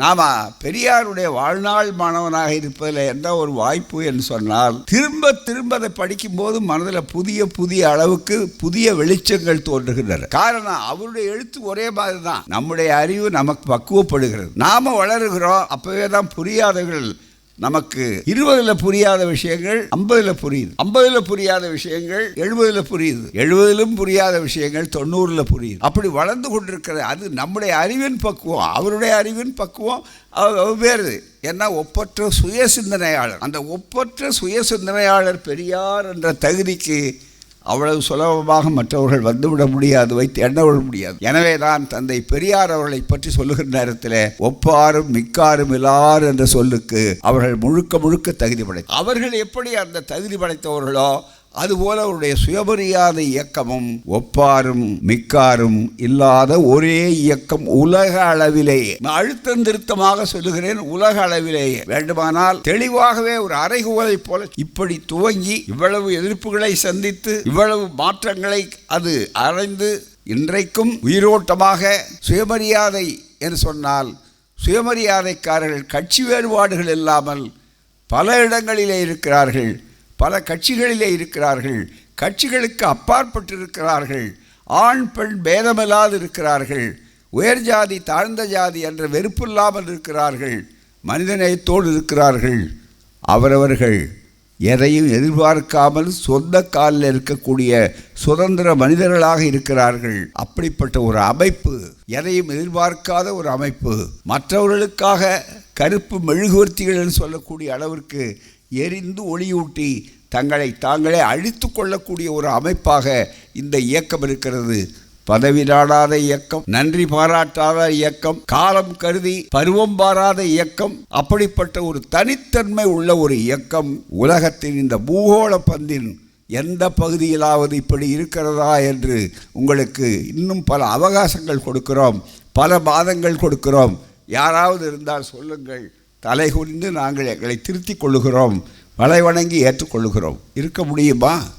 நாம பெரியாருடைய வாழ்நாள் மாணவனாக இருப்பதில் எந்த ஒரு வாய்ப்பு என்று சொன்னால் திரும்ப திரும்ப அதை படிக்கும்போது மனதில் புதிய புதிய அளவுக்கு புதிய வெளிச்சங்கள் தோன்றுகின்றன. காரணம் அவருடைய எழுத்து ஒரே மாதிரி தான் நம்முடைய அறிவு நமக்கு பக்குவப்படுகிறது. நாம வளருகிறோம் அப்பவே தான் புரியாதவர்கள் நமக்கு இருபதுல புரியாத விஷயங்கள் ஐம்பதுல புரியுது. ஐம்பதுல புரியாத விஷயங்கள் எழுபதுல புரியுது. எழுபதிலும் புரியாத விஷயங்கள் தொண்ணூறுல புரியுது. அப்படி வளர்ந்து கொண்டிருக்கிற அது நம்முடைய அறிவின் பக்குவம் அவருடைய அறிவின் பக்குவம் அவ- வெவ்வேறு. ஏன்னா ஒப்பற்ற சுய சிந்தனையாளர் அந்த ஒப்பற்ற சுய சிந்தனையாளர் பெரியார் என்ற தகுதிக்கு அவ்வளவு சுலபமாக மற்றவர்கள் வந்துவிட முடியாது வைத்து எண்ணவிட முடியாது. எனவே தான் தந்தை பெரியார் அவர்களை பற்றி சொல்லுகிற நேரத்தில் ஒப்பாரும் மிக்காரும் இல்லார் என்ற சொல்லுக்கு அவர்கள் முழுக்க முழுக்க தகுதி படைத்தார் அவர்கள் எப்படி அந்த தகுதி படைத்தவர்களோ அதுபோல அவருடைய சுயமரியாதை இயக்கமும் ஒப்பாரும் மிக்காரும் இல்லாத ஒரே இயக்கம் உலக அளவிலேயே நான் அழுத்தம் திருத்தமாக சொல்லுகிறேன் உலக அளவிலேயே வேண்டுமானால் தெளிவாகவே ஒரு அறைகூவலை போல இப்படி துவங்கி இவ்வளவு எதிர்ப்புகளை சந்தித்து இவ்வளவு மாற்றங்களை அது அடைந்து இன்றைக்கும் உயிரோட்டமாக சுயமரியாதை என்று சொன்னால் சுயமரியாதைக்காரர்கள் கட்சி வேறுபாடுகள் இல்லாமல் பல இடங்களிலே இருக்கிறார்கள். பல கட்சிகளிலே இருக்கிறார்கள் கட்சிகளுக்கு அப்பாற்பட்டு இருக்கிறார்கள் ஆண் பெண் பேதமில்லாது இருக்கிறார்கள் உயர் ஜாதி தாழ்ந்த ஜாதி என்ற வெறுப்பில்லாமல் இருக்கிறார்கள் மனிதநேயத்தோடு இருக்கிறார்கள். அவரவர்கள் எதையும் எதிர்பார்க்காமல் சொந்த காலில் இருக்கக்கூடிய சுதந்திர மனிதர்களாக இருக்கிறார்கள். அப்படிப்பட்ட ஒரு அமைப்பு எதையும் எதிர்பார்க்காத ஒரு அமைப்பு. மற்றவர்களுக்காக கருப்பு மெழுகுவர்த்திகள் என்று சொல்லக்கூடிய அளவிற்கு எரிந்து ஒளியூட்டி தங்களை தாங்களே அழித்து கொள்ளக்கூடிய ஒரு அமைப்பாக இந்த இயக்கம் இருக்கிறது. பதவி நாடாத இயக்கம் நன்றி பாராட்டாத இயக்கம் காலம் கருதி பருவம் பாராத இயக்கம் அப்படிப்பட்ட ஒரு தனித்தன்மை உள்ள ஒரு இயக்கம் உலகத்தின் இந்த பூகோள பந்தின் எந்த பகுதியிலாவது இப்படி இருக்கிறதா என்று உங்களுக்கு இன்னும் பல அவகாசங்கள் கொடுக்கிறோம் பல மாதங்கள் கொடுக்கிறோம். யாராவது இருந்தால் சொல்லுங்கள். தலை குனிந்து நாங்கள் எங்களை திருத்திக் கொள்ளுகிறோம். வலை வணங்கி ஏற்றுக்கொள்ளுகிறோம் இருக்க முடியுமா?